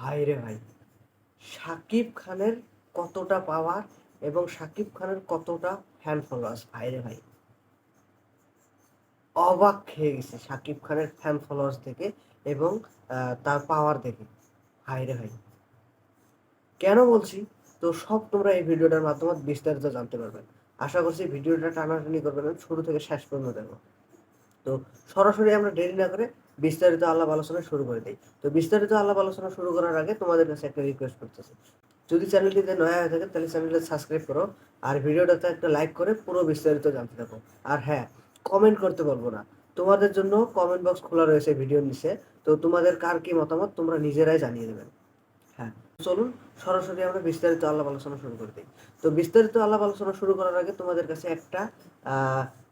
ভাই রে ভাই। শাকিব খানের কতটা পাওয়ার এবং শাকিব খানের কতটা ফ্যান ফলোয়ার্স ভাই রে ভাই। অবাক খেয়ে গেছে শাকিব খানের ফ্যান ফলোয়ার্স থেকে এবং তার পাওয়ার দেখে। ভাই রে ভাই। কেন বলছি? তো সব তোমরা এই ভিডিওটার মাধ্যমে বিস্তারিত জানতে পারবে। আশা করছি ভিডিওটা টানাটানি করবেন শুরু থেকে শেষ পর্যন্ত দেখো। তো সরাসরি আমরা দেরি না করে বিস্তারিত আলাপ আলোচনা শুরু করে দিই। তো বিস্তারিত আলাপ আলোচনা শুরু করার আগে তোমাদের কাছে একটা রিকোয়েস্ট করতেছি। যদি চ্যানেলটিতে নয়া হয়ে থাকে, তাহলে চ্যানেলটা সাবস্ক্রাইব করো আর ভিডিওটাতে একটা লাইক করে পুরো বিস্তারিত জানতে থাকো। আর হ্যাঁ কমেন্ট করতে বলব না। তোমাদের জন্য কমেন্ট বক্স খোলা রয়েছে ভিডিওর নিচে। তো তোমাদের কার কি মতামত, তোমরা নিজেরাই জানিয়ে দেবেন হ্যাঁ চলুন, সরাসরি আমরা বিস্তারিত আলাপ আলোচনা শুরু করে দিই। তো বিস্তারিত আলাপ আলোচনা শুরু করার আগে তোমাদের কাছে একটা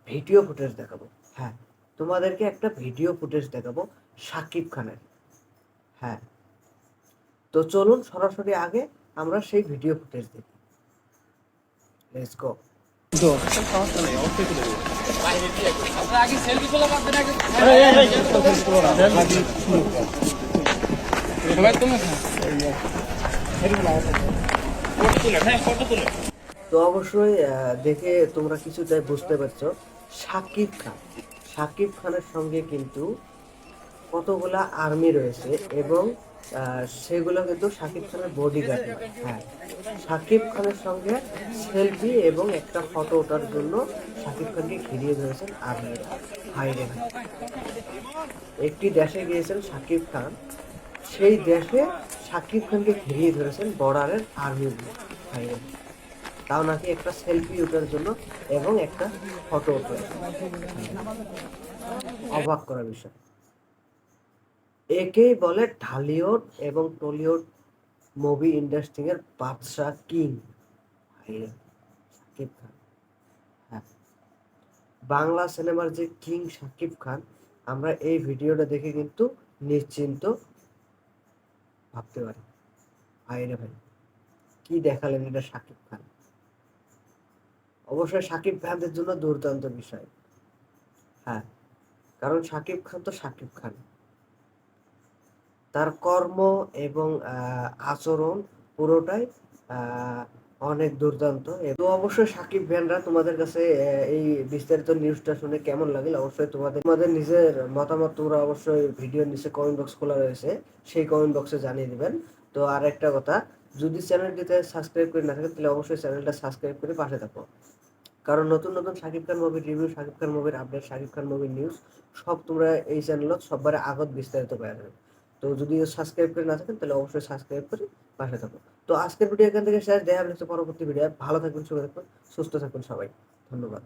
ভিডিও ফুটেজ দেখাবো। হ্যাঁ তোমাদেরকে একটা ভিডিও ফুটেজ দেখাবো সাকিব খানের। হ্যাঁ। তো চলুন সরাসরি আগে আমরা সেই ভিডিও ফুটেজ দেখি। লেটস গো তো অবশ্যই দেখে তোমরা কিছুটাই বুঝতে পারছ, সাকিব খান। সাকিব খানের সঙ্গে কিন্তু কতগুলা আর্মি রয়েছে এবং সেগুলো কিন্তু সাকিব খানের বডিগার্ড হ্যাঁ সাকিব খানের সঙ্গে সেলফি এবং একটা ফটো ওঠার জন্য সাকিব খানকে ঘিরিয়ে ধরেছেন আর্মিরা হাইরে একটি দেশে গিয়েছেন সাকিব খান, সেই দেশে সাকিব খানকে ঘিরিয়ে ধরেছেন বর্ডারের আর্মি হাইরে তাও নাকি একটা সেলফি ওঠার জন্য এবং একটা ফটো ওঠার অবাক করা বিষয়। একেই বলে ঢালিউড এবং টলিউড মুভি ইন্ডাস্ট্রি এর বাদশাহ কিং। সাকিব খান। হ্যাঁ। বাংলা সিনেমার যে কিং সাকিব খান, আমরা এই ভিডিওটা দেখে কিন্তু নিশ্চিন্ত ভাবতে পারি। ভাইরে ভাই, কি দেখালেন এটা সাকিব খান? অবশ্যই সাকিব খানদের জন্য দুর্দান্ত বিষয়। হ্যাঁ কারণ সাকিব খান তো সাকিব খান। তার কর্ম এবং আচরণ পুরোটাই অনেক দুর্দান্ত। তো অবশ্যই সাকিব ভ্যানরা তোমাদের কাছে এই বিস্তারিত নিউজটা শুনে কেমন লাগল? অবশ্যই তোমাদের তোমাদের নিজের মতামত তোমরা অবশ্যই ভিডিওর নিচে কমেন্ট বক্স খোলা রয়েছে। সেই কমেন্ট বক্সে জানিয়ে দিবেন। তো আর একটা কথা যদি চ্যানেলটিতে সাবস্ক্রাইব করে না থাকে তাহলে অবশ্যই চ্যানেলটা সাবস্ক্রাইব করে পাশে থাকো। কারণ নতুন নতুন শাকিব খান মুভির রিভিউ শাকিব খান মুভির আপডেট শাকিব খান মুভির নিউজ সব তোমরা এই চ্যানেলত সবার আগত বিস্তারিত পেয়ে যাবে। তো যদি সাবস্ক্রাইব করে না থাকেন, তাহলে অবশ্যই সাবস্ক্রাইব করে পাশে থাকুন তো আজকের ভিডিও এখান থেকে শেষ। দেখা হচ্ছে পরবর্তী ভিডিও ভালো থাকবেন, সুস্থ থাকবেন সুস্থ থাকবেন সবাই। ধন্যবাদ।